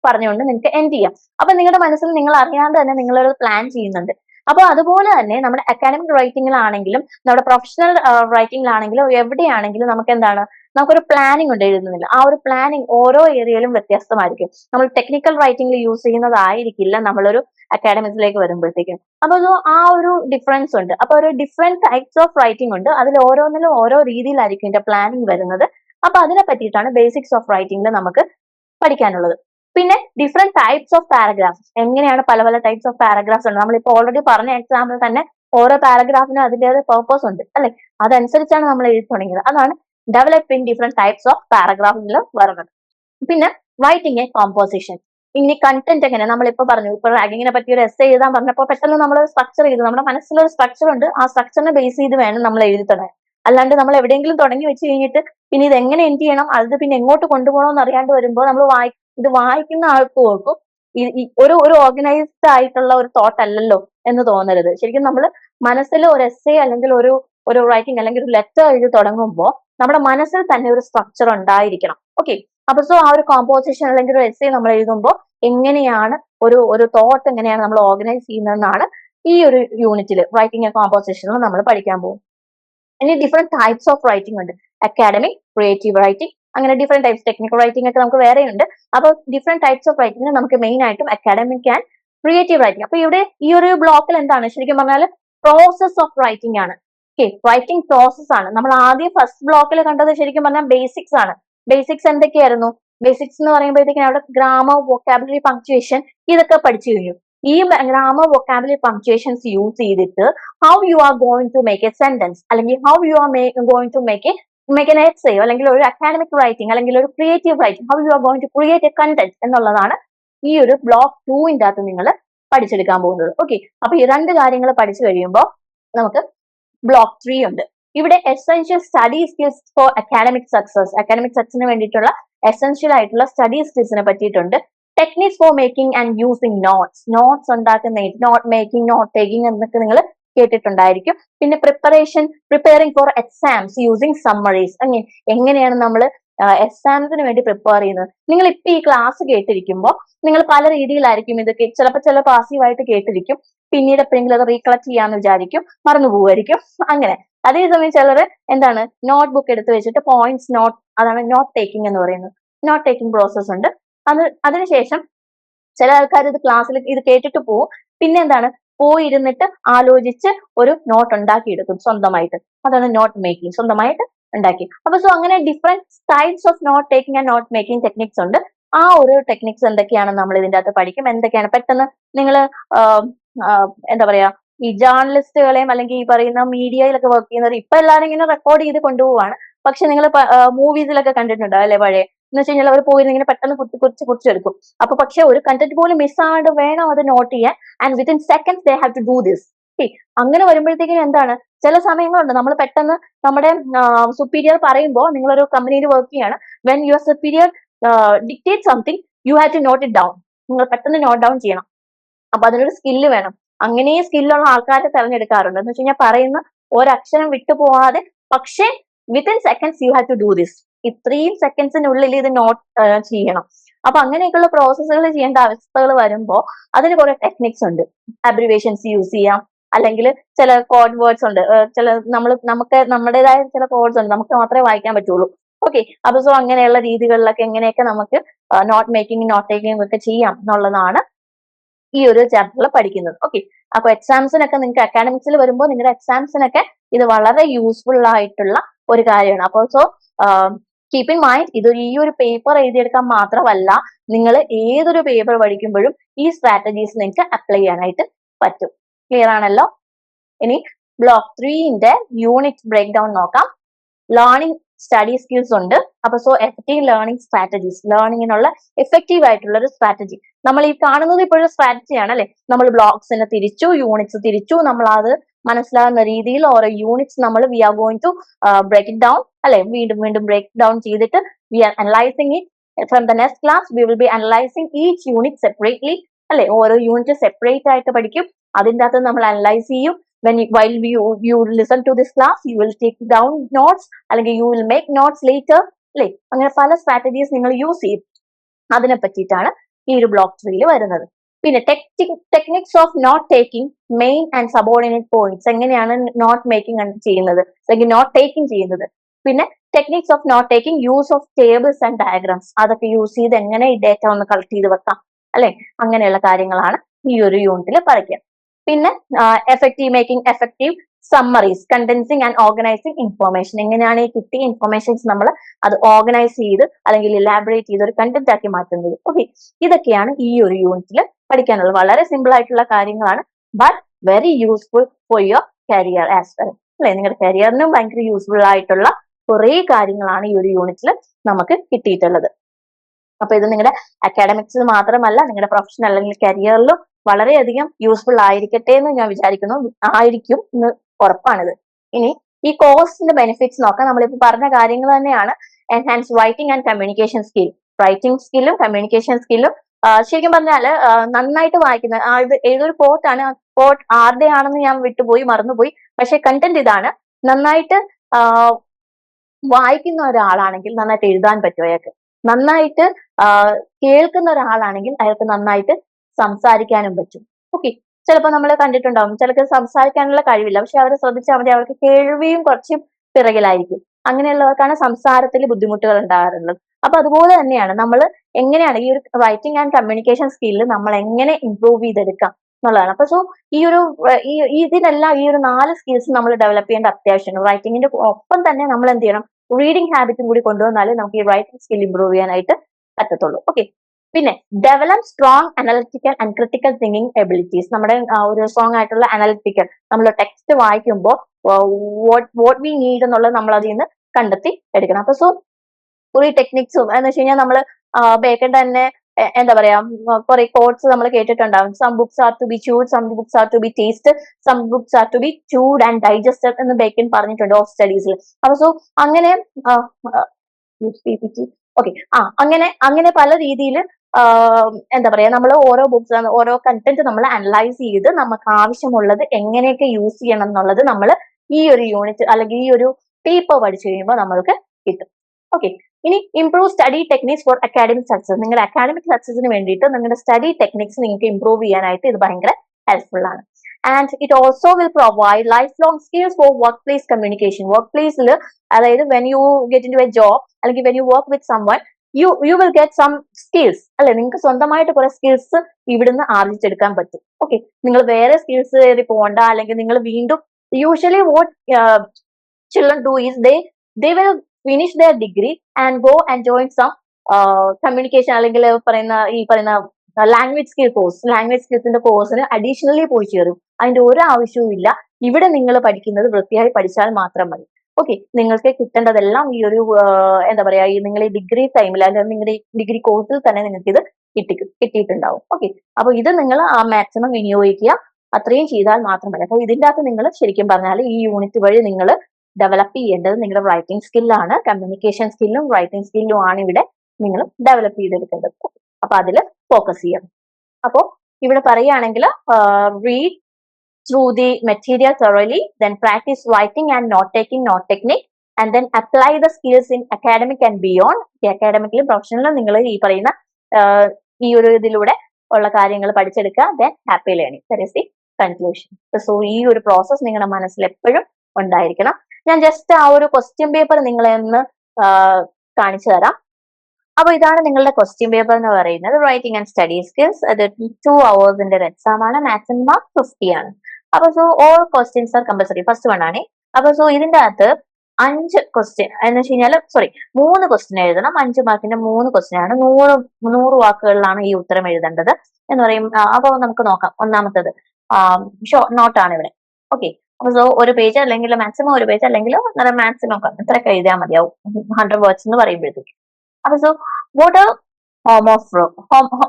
പറഞ്ഞുകൊണ്ട് നിങ്ങൾക്ക് എൻഡ് ചെയ്യാം. അപ്പൊ നിങ്ങളുടെ മനസ്സിൽ നിങ്ങൾ അറിയാണ്ട് തന്നെ നിങ്ങളൊരു പ്ലാൻ ചെയ്യുന്നുണ്ട്. അപ്പൊ അതുപോലെ തന്നെ നമ്മുടെ അക്കാഡമിക് റൈറ്റിംഗിലാണെങ്കിലും നമ്മുടെ പ്രൊഫഷണൽ റൈറ്റിംഗിലാണെങ്കിലും എവിടെയാണെങ്കിലും നമുക്ക് എന്താണ്? നമുക്കൊരു പ്ലാനിങ് ഉണ്ട് എഴുതുന്നില്ല ആ ഒരു പ്ലാനിങ് ഓരോ ഏരിയയിലും വ്യത്യസ്തമായിരിക്കും. നമ്മൾ ടെക്നിക്കൽ റൈറ്റിംഗിൽ യൂസ് ചെയ്യുന്നതായിരിക്കില്ല നമ്മളൊരു അക്കാഡമിക്സിലേക്ക് വരുമ്പോഴത്തേക്കും. അപ്പൊ അത് ആ ഒരു ഡിഫറൻസ് ഉണ്ട്. അപ്പൊ ഒരു ഡിഫറെന്റ് ടൈപ്സ് ഓഫ് റൈറ്റിംഗ് ഉണ്ട്. അതിൽ ഓരോന്നിലും ഓരോ രീതിയിലായിരിക്കും ഇതിന്റെ പ്ലാനിങ് വരുന്നത്. അപ്പൊ അതിനെ പറ്റിയിട്ടാണ് ബേസിക്സ് ഓഫ് റൈറ്റിംഗിൽ നമുക്ക് പഠിക്കാനുള്ളത്. പിന്നെ ഡിഫറെന്റ് ടൈപ്സ് ഓഫ് പാരഗ്രാഫ്സ് എങ്ങനെയാണ് പല പല ടൈപ്സ് ഓഫ് പാരഗ്രാഫ്സ് ഉണ്ട്. നമ്മളിപ്പോൾ ഓൾറെഡി പറഞ്ഞ എക്സാമ്പിൾ തന്നെ ഓരോ പാരഗ്രാഫിനും അതിന്റെതായ പേർപ്പസ് ഉണ്ട്. അല്ലെ? അതനുസരിച്ചാണ് നമ്മൾ എഴുതി തുടങ്ങിയത്. അതാണ് ഡെവലപ്പിംഗ് ഡിഫറെന്റ് ടൈപ്സ് ഓഫ് പാരഗ്രാഫിൽ വരുന്നത് പിന്നെ റൈറ്റിംഗ് എ കോമ്പോസിഷൻ ഇനി കണ്ടന്റ് എങ്ങനെ? നമ്മളിപ്പോ പറഞ്ഞു ഇപ്പൊ റാഗിങ്ങിനെ പറ്റി ഒരു എസ് എഴുതാൻ പറഞ്ഞപ്പോൾ പെട്ടെന്ന് നമ്മൾ സ്ട്രക്ചർ ചെയ്തു. നമ്മുടെ മനസ്സിലൊരു സ്ട്രക്ചർ ഉണ്ട്. ആ സ്ട്രക്ചറിനെ ബേസ് ചെയ്ത് വേണം നമ്മൾ എഴുതി തുടങ്ങാൻ അല്ലാണ്ട് നമ്മൾ എവിടെയെങ്കിലും തുടങ്ങി വെച്ച് കഴിഞ്ഞിട്ട് പിന്നെ ഇത് എങ്ങനെ എൻഡ് ചെയ്യണം? അത് പിന്നെ എങ്ങോട്ട് കൊണ്ടുപോകണം എന്ന് അറിയാണ്ട് വരുമ്പോൾ നമ്മൾ വായി ഇത് വായിക്കുന്ന ആൾക്ക് ഓർക്കും ഒരു ഒരു ഓർഗനൈസ്ഡ് ആയിട്ടുള്ള ഒരു തോട്ട് അല്ലല്ലോ എന്ന് തോന്നരുത്. ശരിക്കും നമ്മൾ മനസ്സിൽ ഒരു എസ് അല്ലെങ്കിൽ ഒരു ഒരു റൈറ്റിംഗ് അല്ലെങ്കിൽ ഒരു ലെറ്റർ എഴുതി തുടങ്ങുമ്പോൾ നമ്മുടെ മനസ്സിൽ തന്നെ ഒരു സ്ട്രക്ചർ ഉണ്ടായിരിക്കണം. ഓക്കെ അപ്പൊ സോ ആ ഒരു കോമ്പോസിഷൻ അല്ലെങ്കിൽ ഒരു എസ് നമ്മൾ എഴുതുമ്പോൾ എങ്ങനെയാണ് ഒരു ഒരു തോട്ട് എങ്ങനെയാണ് നമ്മൾ ഓർഗനൈസ് ചെയ്യുന്നതെന്നാണ് ഈ ഒരു യൂണിറ്റിൽ റൈറ്റിംഗ് ആൻഡ് കോമ്പോസിഷനിൽ നമ്മൾ പഠിക്കാൻ പോകും ഇനി ഡിഫറെന്റ് ടൈപ്സ് ഓഫ് റൈറ്റിംഗ് ഉണ്ട്. അക്കാഡമിക് ക്രിയേറ്റീവ് റൈറ്റിംഗ് അങ്ങനെ ഡിഫറെന്റ് ടൈപ്സ് ടെക്നിക്കൽ റൈറ്റിംഗ് ഒക്കെ നമുക്ക് വേറെയുണ്ട് അപ്പോൾ ഡിഫറെന്റ് ടൈപ്സ് ഓഫ് റൈറ്റിംഗ് നമുക്ക് മെയിൻ ആയിട്ടും അക്കാഡമിക് ആൻഡ് ക്രിയേറ്റീവ് റൈറ്റിംഗ് അപ്പൊ ഇവിടെ ഈ ഒരു ബ്ലോക്കിൽ എന്താണ്? ശരിക്കും പറഞ്ഞാൽ പ്രോസസ് ഓഫ് റൈറ്റിംഗ് ആണ്. ഓക്കെ റൈറ്റിംഗ് പ്രോസസ് ആണ്. നമ്മൾ ആദ്യം ഫസ്റ്റ് ബ്ലോക്കിൽ കണ്ടത് ശരിക്കും പറഞ്ഞാൽ ബേസിക്സ് ആണ്. ബേസിക്സ് എന്തൊക്കെയായിരുന്നു? ബേസിക്സ് എന്ന് പറയുമ്പോഴത്തേക്കും അവിടെ ഗ്രാമർ വൊക്കാബുലറി പങ്ക്ച്വേഷൻ ഇതൊക്കെ പഠിച്ചു കഴിഞ്ഞു. ഈ ഗ്രാമർ വൊക്കാബുലറി പങ്ക്ച്വേഷൻസ് യൂസ് ചെയ്തിട്ട് how you are going to make a sentence അല്ലെങ്കിൽ how you are going to make a make an essay അല്ലെങ്കിൽ ഒരു അക്കാഡമിക് റൈറ്റിംഗ് അല്ലെങ്കിൽ ഒരു creative writing how you are going to create a content എന്നുള്ളതാണ് ഈ ഒരു block ടൂവിന്റെ അകത്ത് നിങ്ങൾ പഠിച്ചെടുക്കാൻ പോകുന്നത്. ഓക്കെ അപ്പൊ ഈ രണ്ട് കാര്യങ്ങൾ പഠിച്ചു കഴിയുമ്പോൾ നമുക്ക് ബ്ലോക്ക് ത്രീ ഉണ്ട്. ഇവിടെ essential study skills for academic success academic സക്സസിന് വേണ്ടിയിട്ടുള്ള എസെൻഷ്യൽ ആയിട്ടുള്ള സ്റ്റഡി സ്കിൽസിനെ പറ്റിയിട്ടുണ്ട്. Techniques for making and using notes notes ഉണ്ടാക്കുന്ന നോട്ട് മേക്കിംഗ് നോട്ട് ടേക്കിംഗ് എന്നൊക്കെ നിങ്ങൾ കേട്ടിട്ടുണ്ടായിരിക്കും. പിന്നെ preparation preparing for exams using summaries അങ്ങനെ എങ്ങനെയാണ് നമ്മൾ എക്സാംസിന് വേണ്ടി പ്രിപ്പയർ ചെയ്യുന്നത്. നിങ്ങൾ ഇപ്പൊ ഈ ക്ലാസ് കേട്ടിരിക്കുമ്പോൾ നിങ്ങൾ പല രീതിയിലായിരിക്കും ഇത് ചിലപ്പോൾ ചില പാസീവായിട്ട് കേട്ടിരിക്കും. പിന്നീട് എപ്പോഴെങ്കിലും അത് റീകളക്ട് ചെയ്യാന്ന് വിചാരിക്കും മറന്നു പോവായിരിക്കും അങ്ങനെ. അതേസമയം ചിലർ എന്താണ് നോട്ട് ബുക്ക് എടുത്ത് വെച്ചിട്ട് പോയിന്റ്സ് നോട്ട് അതാണ് നോട്ട് ടേക്കിംഗ് എന്ന് പറയുന്നത്. നോട്ട് ടേക്കിംഗ് പ്രോസസ് ഉണ്ട്. അത് അതിനുശേഷം ചില ആൾക്കാർ ഇത് ക്ലാസ്സിൽ ഇത് കേട്ടിട്ട് പോവും. പിന്നെ എന്താണ് പോയിരുന്നിട്ട് ആലോചിച്ച് ഒരു നോട്ട് ഉണ്ടാക്കിയെടുക്കും സ്വന്തമായിട്ട്. അതാണ് നോട്ട് മേക്കിംഗ് സ്വന്തമായിട്ട് ഉണ്ടാക്കി. അപ്പൊ സോ അങ്ങനെ different types of note taking and note making techniques ഉണ്ട്. ആ ഒരു ടെക്നിക്സ് എന്തൊക്കെയാണ് നമ്മൾ ഇതിന്റെ അകത്ത് പഠിക്കും? എന്തൊക്കെയാണ്? പെട്ടെന്ന് നിങ്ങൾ എന്താ പറയാ ഈ ജേർണലിസ്റ്റുകളെയും അല്ലെങ്കിൽ ഈ പറയുന്ന മീഡിയയിലൊക്കെ വർക്ക് ചെയ്യുന്നവർ ഇപ്പൊ എല്ലാവരും ഇങ്ങനെ റെക്കോർഡ് ചെയ്ത് കൊണ്ടുപോവാണ്. പക്ഷെ നിങ്ങൾ മൂവീസിലൊക്കെ കണ്ടിട്ടുണ്ടോ അല്ലെ പഴയ? എന്ന് വെച്ച് കഴിഞ്ഞാൽ അവർ പോയിരുന്നു ഇങ്ങനെ പെട്ടെന്ന് കുത്തി കുറിച്ച് കുറിച്ചെടുക്കും അപ്പൊ പക്ഷെ ഒരു കണ്ടന്റ് പോലും മിസ് ആവാണ്ട് വേണം അത് നോട്ട് ചെയ്യാൻ. And within seconds they have to do this അങ്ങനെ വരുമ്പോഴത്തേക്കും എന്താണ്? ചില സമയങ്ങളുണ്ട്. നമ്മൾ പെട്ടെന്ന് നമ്മുടെ സുപ്പീരിയർ പറയുമ്പോൾ നിങ്ങളൊരു കമ്പനിയിൽ വർക്ക് ചെയ്യാണ്. When your superior dictate something you have to note it down നിങ്ങൾ പെട്ടെന്ന് നോട്ട് ഡൗൺ ചെയ്യണം. അപ്പൊ അതിനൊരു സ്കില്ല് വേണം. അങ്ങനെ സ്കില്ലുള്ള ആൾക്കാരെ തെരഞ്ഞെടുക്കാറുണ്ട്. എന്ന് വെച്ച് കഴിഞ്ഞാൽ പറയുന്ന ഒരക്ഷരം വിട്ടുപോകാതെ പക്ഷേ within seconds you have to do this ഇത്രയും സെക്കൻഡ്സിനുള്ളിൽ ഇത് നോട്ട് ചെയ്യണം. അപ്പൊ അങ്ങനെയൊക്കെയുള്ള പ്രോസസ്സുകൾ ചെയ്യേണ്ട അവസ്ഥകൾ വരുമ്പോൾ അതിന് കുറെ ടെക്നിക്സ് ഉണ്ട്. അബ്രിവേഷൻസ് യൂസ് ചെയ്യാം. അല്ലെങ്കിൽ ചില കോഡ് വേർഡ്സ് ഉണ്ട്. ചില നമ്മൾ നമുക്ക് നമ്മുടേതായ ചില കോഡ്സ് ഉണ്ട്. നമുക്ക് മാത്രമേ വായിക്കാൻ പറ്റുള്ളൂ. ഓക്കെ അപ്പൊ സോ അങ്ങനെയുള്ള രീതികളിലൊക്കെ എങ്ങനെയൊക്കെ നമുക്ക് നോട്ട് മേക്കിംഗ് നോട്ട് ടേക്കിംഗ് ഒക്കെ ചെയ്യാം എന്നുള്ളതാണ് ഈ ഒരു ചാപ്റ്ററിൽ പഠിക്കുന്നത്. ഓക്കെ അപ്പൊ എക്സാംസിനൊക്കെ നിങ്ങൾക്ക് അക്കാഡമിക്സിൽ വരുമ്പോൾ നിങ്ങളുടെ എക്സാംസിനൊക്കെ ഇത് വളരെ യൂസ്ഫുൾ ആയിട്ടുള്ള ഒരു കാര്യമാണ്. അപ്പോൾ സോ കീപ്പ് ഇൻ മൈൻഡ് ഇത് ഈ ഒരു പേപ്പർ എഴുതിയെടുക്കാൻ മാത്രമല്ല നിങ്ങൾ ഏതൊരു പേപ്പർ പഠിക്കുമ്പോഴും ഈ സ്ട്രാറ്റജീസ് നിങ്ങൾക്ക് അപ്ലൈ ചെയ്യാനായിട്ട് പറ്റും. ക്ലിയർ ആണല്ലോ? ഇനി ബ്ലോക്ക് ത്രീന്റെ യൂണിറ്റ് ബ്രേക്ക് ഡൗൺ നോക്കാം. ലേണിംഗ് സ്റ്റഡി സ്കിൽസ് ഉണ്ട്. അപ്പൊ സോ എഫക്റ്റീവ് ലേണിംഗ് സ്ട്രാറ്റജീസ് ലേണിംഗിനുള്ള എഫക്റ്റീവ് ആയിട്ടുള്ള ഒരു സ്ട്രാറ്റജി നമ്മൾ ഈ കാണുന്നത് ഇപ്പോഴൊരു സ്ട്രാറ്റജിയാണ് അല്ലെ? നമ്മൾ ബ്ലോക്സിനെ തിരിച്ചു യൂണിറ്റ്സ് തിരിച്ചു നമ്മൾ അത് മനസ്സിലാകുന്ന രീതിയിൽ ഓരോ യൂണിറ്റ്സ് നമ്മൾ we are going to break it down അല്ലെ? വീണ്ടും വീണ്ടും ബ്രേക്ക് ഡൗൺ ചെയ്തിട്ട് we are analysing it from the next class we will be analysing each unit separately അല്ലെ? ഓരോ യൂണിറ്റ് സെപ്പറേറ്റ് ആയിട്ട് പഠിക്കും. അതിന്റെ അകത്ത് നമ്മൾ അനലൈസ് ചെയ്യും. When while you you listen to this class you will take down notes അല്ലെങ്കിൽ you will make notes later അല്ലെ? അങ്ങനെ പല സ്ട്രാറ്റജീസ് നിങ്ങൾ യൂസ് ചെയ്യും. അതിനെ പറ്റിയിട്ടാണ് ഈ ഒരു ബ്ലോക്ക് ട്രീയിൽ വരുന്നത്. പിന്നെ techniques of note taking main and subordinate points എങ്ങനെയാണ് നോട്ട് മേക്കിംഗ് ചെയ്യുന്നത്? അല്ലെങ്കിൽ നോട്ട് ടേക്കിംഗ് ചെയ്യുന്നത്. പിന്നെ techniques of note taking use of tables and diagrams അതൊക്കെ യൂസ് ചെയ്ത് എങ്ങനെ ഈ ഡേറ്റ ഒന്ന് കളക്ട് ചെയ്ത് വെക്കാം? അല്ലെ? അങ്ങനെയുള്ള കാര്യങ്ങളാണ് ഈ ഒരു യൂണിറ്റിൽ പറയുക പിന്നെ effective making effective summaries condensing and organizing information എങ്ങനെയാണ് ഈ കിട്ടിയ ഇൻഫോർമേഷൻസ് നമ്മൾ അത് ഓർഗനൈസ് ചെയ്ത് അല്ലെങ്കിൽ ഇലാബറേറ്റ് ചെയ്ത് ഒരു കണ്ടന്റ് ആക്കി മാറ്റുന്നത്? ഓക്കെ ഇതൊക്കെയാണ് ഈ ഒരു യൂണിറ്റിൽ പഠിക്കാനുള്ളത്. വളരെ സിമ്പിൾ ആയിട്ടുള്ള കാര്യങ്ങളാണ് but very useful for your career as well അല്ലെ? നിങ്ങളുടെ കരിയറിനും ഭയങ്കര യൂസ്ഫുൾ ആയിട്ടുള്ള കുറേ കാര്യങ്ങളാണ് ഈ ഒരു യൂണിറ്റിൽ നമുക്ക് കിട്ടിയിട്ടുള്ളത്. അപ്പൊ ഇത് നിങ്ങളുടെ അക്കാഡമിക്സിൽ മാത്രമല്ല നിങ്ങളുടെ പ്രൊഫഷണൽ അല്ലെങ്കിൽ കരിയറിലും വളരെയധികം യൂസ്ഫുൾ ആയിരിക്കട്ടെ എന്ന് ഞാൻ വിചാരിക്കുന്നു. ആയിരിക്കും എന്ന് ഉറപ്പാണിത്. ഇനി ഈ കോഴ്സിന്റെ ബെനിഫിറ്റ്സ് നോക്കാം. നമ്മളിപ്പോൾ പറഞ്ഞ കാര്യങ്ങൾ തന്നെയാണ് enhance writing and communication skill writing സ്കില്ലും communication സ്കില്ലും ശരിക്കും പറഞ്ഞാൽ നന്നായിട്ട് വായിക്കുന്ന ഏതൊരു കോട്ടാണ് കോട്ട് ആരുടെ ആണെന്ന് ഞാൻ വിട്ടുപോയി മറന്നുപോയി. പക്ഷെ കണ്ടന്റ് ഇതാണ്. നന്നായിട്ട് വായിക്കുന്ന ഒരാളാണെങ്കിൽ നന്നായിട്ട് എഴുതാൻ പറ്റും അയാൾക്ക്. നന്നായിട്ട് കേൾക്കുന്ന ഒരാളാണെങ്കിൽ അയാൾക്ക് നന്നായിട്ട് സംസാരിക്കാനും പറ്റും. ഓക്കെ. ചിലപ്പോൾ നമ്മൾ കണ്ടിട്ടുണ്ടാവും ചിലർക്ക് സംസാരിക്കാനുള്ള കഴിവില്ല. പക്ഷെ അവരെ ശ്രദ്ധിച്ചാൽ മതി. അവർക്ക് കേൾവിയും കുറച്ച് പിറകിലായിരിക്കും. അങ്ങനെയുള്ളവർക്കാണ് സംസാരത്തിൽ ബുദ്ധിമുട്ടുകൾ ഉണ്ടാകാറുള്ളത്. അപ്പൊ അതുപോലെ തന്നെയാണ് നമ്മൾ എങ്ങനെയാണ് ഈ ഒരു റൈറ്റിംഗ് ആൻഡ് കമ്മ്യൂണിക്കേഷൻ സ്കില്ല് നമ്മൾ എങ്ങനെ ഇമ്പ്രൂവ് ചെയ്തെടുക്കാം എന്നുള്ളതാണ്. അപ്പൊ സോ ഈ ഒരു ഈ ഇതിനെല്ലാം ഈ ഒരു നാല് സ്കിൽസ് നമ്മൾ ഡെവലപ്പ് ചെയ്യേണ്ട അത്യാവശ്യമാണ്. റൈറ്റിങ്ങിന്റെ ഒപ്പം തന്നെ നമ്മൾ എന്ത് ചെയ്യണം? റീഡിംഗ് ഹാബിറ്റും കൂടി കൊണ്ടുവന്നാലേ നമുക്ക് ഈ റൈറ്റിംഗ് സ്കിൽ ഇംപ്രൂവ് ചെയ്യാനായിട്ട് പറ്റത്തുള്ളൂ. ഓക്കെ പിന്നെ develop strong analytical and critical thinking abilities നമ്മുടെ ഒരു സ്ട്രോങ് ആയിട്ടുള്ള അനലിറ്റിക്കൽ നമ്മൾ ടെക്സ്റ്റ് വായിക്കുമ്പോൾ വാട്ട് വി നീഡ് എന്നുള്ളത് നമ്മൾ അതിൽ നിന്ന് കണ്ടെത്തി എടുക്കണം. അപ്പൊ സോ കുറെ ടെക്നിക്സും എന്ന് വെച്ച് കഴിഞ്ഞാൽ നമ്മൾ ബേക്കൻ തന്നെ എന്താ പറയാ കുറെ കോഡ്സ് നമ്മൾ കേട്ടിട്ടുണ്ടാവും. Some books are to be chewed some books are to be taste some books are to be chewed and digested എന്ന് ബേക്കൻ പറഞ്ഞിട്ടുണ്ട് ഓഫ് സ്റ്റഡീസിൽ അപ്പൊ സോ അങ്ങനെ ഓക്കെ ആ അങ്ങനെ അങ്ങനെ പല രീതിയിൽ എന്താ പറയാ നമ്മൾ ഓരോ ബുക്സ് ഓരോ കണ്ടന്റ് നമ്മൾ അനലൈസ് ചെയ്ത് നമുക്ക് ആവശ്യമുള്ളത് എങ്ങനെയൊക്കെ യൂസ് ചെയ്യണം എന്നുള്ളത് നമ്മൾ ഈ ഒരു യൂണിറ്റ് അല്ലെങ്കിൽ ഈ ഒരു പേപ്പർ പഠിച്ചു കഴിയുമ്പോൾ നമ്മൾക്ക് കിട്ടും. ഓക്കെ ഇനി improve study techniques for academic success നിങ്ങളുടെ അക്കാഡമിക് സക്സസിന് വേണ്ടിയിട്ട് നിങ്ങളുടെ സ്റ്റഡി ടെക്നിക്സ് നിങ്ങൾക്ക് ഇംപ്രൂവ് ചെയ്യാനായിട്ട് ഇത് ഭയങ്കര ഹെൽപ്ഫുൾ ആണ്. And it also will provide lifelong skills for workplace communication work പ്ലേസിൽ അതായത് when you get into a job അല്ലെങ്കിൽ when you work with someone you you will get some skills അല്ലെ? നിങ്ങൾക്ക് സ്വന്തമായിട്ട് കുറെ സ്കിൽസ് ഇവിടുന്ന് ആർജിച്ചെടുക്കാൻ പറ്റും. ഓക്കെ നിങ്ങൾ വേറെ സ്കിൽസ് കയറി പോകണ്ട അല്ലെങ്കിൽ നിങ്ങൾ വീണ്ടും usually what children do is they they will finish their degree and go and join some communication അല്ലെങ്കിൽ പറയുന്ന ഈ പറയുന്ന ലാംഗ്വേജ് സ്കിൽ കോഴ്സ് ലാംഗ്വേജ് സ്കിൽസിന്റെ കോഴ്സിന് അഡീഷണലി പോയി ചേരും. അതിന്റെ ഒരു ആവശ്യവും ഇല്ല. ഇവിടെ നിങ്ങൾ പഠിക്കുന്നത് വൃത്തിയായി പഠിച്ചാൽ മാത്രം മതി. ഓക്കെ നിങ്ങൾക്ക് കിട്ടേണ്ടതെല്ലാം ഈ ഒരു എന്താ പറയാ ഈ നിങ്ങൾ ഡിഗ്രി ടൈമിൽ അല്ലെങ്കിൽ നിങ്ങളുടെ ഡിഗ്രി കോഴ്സിൽ തന്നെ നിങ്ങൾക്ക് ഇത് കിട്ടി കിട്ടിയിട്ടുണ്ടാവും. ഓക്കെ അപ്പൊ ഇത് നിങ്ങൾ ആ മാക്സിമം വിനിയോഗിക്കുക. അത്രയും ചെയ്താൽ മാത്രം മതി. അപ്പൊ ഇതിന്റെ അകത്ത് നിങ്ങൾ ശരിക്കും പറഞ്ഞാൽ ഈ യൂണിറ്റ് വഴി നിങ്ങൾ ഡെവലപ്പ് ചെയ്യേണ്ടത് നിങ്ങളുടെ റൈറ്റിംഗ് സ്കില്ലാണ് കമ്മ്യൂണിക്കേഷൻ സ്കില്ലും റൈറ്റിംഗ് സ്കില്ലും ആണ് ഇവിടെ നിങ്ങൾ ഡെവലപ്പ് ചെയ്തെടുക്കേണ്ടത്. അപ്പൊ അതിൽ ഫോക്കസ് ചെയ്യണം അപ്പോൾ ഇവിടെ പറയുകയാണെങ്കിൽ read through the material thoroughly then practise writing and note taking note technique and then apply the skills in academic and beyond അക്കാഡമിക്കിലും പ്രൊഫഷണലും നിങ്ങൾ ഈ പറയുന്ന ഈ ഒരു ഇതിലൂടെ ഉള്ള കാര്യങ്ങൾ പഠിച്ചെടുക്കുക. Then happy learning that is the conclusion so ഈ ഒരു പ്രോസസ് നിങ്ങളുടെ മനസ്സിൽ എപ്പോഴും ഉണ്ടായിരിക്കണം. ഞാൻ ജസ്റ്റ് ആ ഒരു ക്വസ്റ്റ്യൻ പേപ്പർ നിങ്ങളെ ഒന്ന് കാണിച്ചു തരാം. അപ്പൊ ഇതാണ് നിങ്ങളുടെ ക്വസ്റ്റ്യൻ പേപ്പർ എന്ന് പറയുന്നത്. റൈറ്റിംഗ് ആൻഡ് സ്റ്റഡി സ്കിൽസ് അത് ടു അവേഴ്സിന്റെ ഒരു എക്സാം ആണ്. മാക്സിമം മാർക്ക് ഫിഫ്റ്റി ആണ്. അപ്പൊ so all questions are compulsory first one ആണ്. അപ്പൊ സോ ഇതിന്റെ അകത്ത് അഞ്ച് ക്വസ്റ്റ്യൻ എന്ന് വെച്ച് കഴിഞ്ഞാൽ സോറി മൂന്ന് ക്വസ്റ്റ്യൻ എഴുതണം. അഞ്ച് മാർക്കിന്റെ മൂന്ന് ക്വസ്റ്റ്യൻ ആണ്. നൂറ് നൂറ് വാക്കുകളിലാണ് ഈ ഉത്തരം എഴുതേണ്ടത് എന്ന് പറയും. അപ്പോൾ നമുക്ക് നോക്കാം. ഒന്നാമത്തത് ഷോ നോട്ടാണ് ഇവിടെ. ഓക്കെ സോ ഒരു പേജ് അല്ലെങ്കിൽ മാക്സിമം ഒരു പേജ് അല്ലെങ്കിൽ മാക്സിമം ഇത്രയൊക്കെ എഴുതിയാൽ മതിയാവും. ഹൺഡ്രഡ് വേർഡ്സ് എന്ന് പറയുമ്പോഴത്തേക്ക്. അപ്പൊ so what are ഹോമോഫ്രോ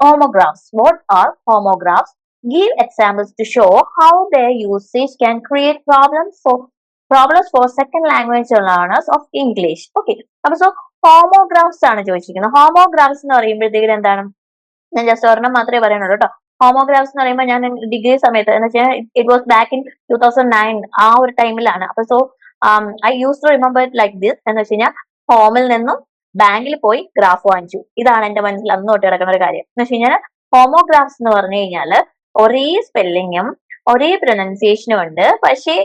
homographs what are homographs give examples to show how their usage can create problems for problems for second language learners of English okay അപ്പൊ so homographs ആണ് ചോദിച്ചിരിക്കുന്നത്. Homographs എന്ന് പറയുമ്പോഴത്തേക്കും എന്താണ്? ഞാൻ ജസ്റ്റ് ഒരെണ്ണം മാത്രമേ പറയുന്നുള്ളൂ കേട്ടോ. ഹോമോഗ്രാഫ്സ് എന്ന് പറയുമ്പോൾ ഞാൻ ഡിഗ്രി സമയത്ത് എന്ന് വെച്ചാൽ it was back in two thousand nine ആ ഒരു ടൈമിലാണ് അപ്പൊ so I use to remember it like this എന്ന് വെച്ച് ഹോമിൽ നിന്നും ബാങ്കിൽ പോയി ഗ്രാഫ് വാങ്ങിച്ചു. ഇതാണ് എന്റെ മനസ്സിൽ അന്ന് തൊട്ട് കിടക്കുന്ന ഒരു കാര്യം. എന്ന് വെച്ച് കഴിഞ്ഞാൽ ഹോമോഗ്രാഫ്സ് എന്ന് പറഞ്ഞു കഴിഞ്ഞാൽ ഒരേ സ്പെല്ലിങ്ങും ഒരേ പ്രൊനൗൺസിയേഷനും ഉണ്ട്. പക്ഷേ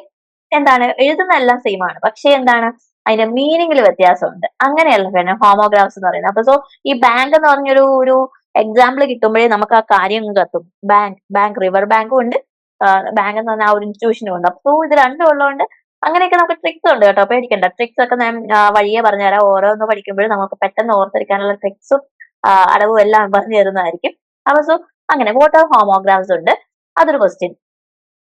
എന്താണ് എഴുതുന്ന എല്ലാം സെയിം ആണ്. പക്ഷെ എന്താണ് അതിന്റെ മീനിങ്ങിൽ വ്യത്യാസമുണ്ട്. അങ്ങനെയല്ല പിന്നെ ഹോമോഗ്രാഫ്സ് എന്ന് പറയുന്നത്. അപ്പൊ സോ ഈ ബാങ്ക് എന്ന് പറഞ്ഞൊരു ഒരു എക്സാമ്പിൾ കിട്ടുമ്പോഴേ നമുക്ക് ആ കാര്യം കത്തും. ബാങ്ക് ബാങ്ക് റിവർ ബാങ്കും ഉണ്ട്. ബാങ്ക് എന്ന് പറഞ്ഞാൽ ആ ഒരു ഇൻസ്റ്റിറ്റ്യൂഷനും ഉണ്ട് അപ്പൊ ഇത് രണ്ടും ഉള്ളതുകൊണ്ട് അങ്ങനെയൊക്കെ നമുക്ക് ട്രിക്സ് ഉണ്ട് കേട്ടോ. പേടിക്കണ്ട. ട്രിക്സ് ഒക്കെ ഞാൻ വഴിയെ പറഞ്ഞുതരാം. ഓരോന്ന് പഠിക്കുമ്പോഴും നമുക്ക് പെട്ടെന്ന് ഓർത്തെടുക്കാനുള്ള ട്രിക്സും അടവും എല്ലാം പറഞ്ഞു തരുന്നതായിരിക്കും. അപ്പൊ സോ അങ്ങനെ വാട്ടർ ഹോമോഗ്രാഫ്സ് ഉണ്ട്. അതൊരു ക്വസ്റ്റ്യൻ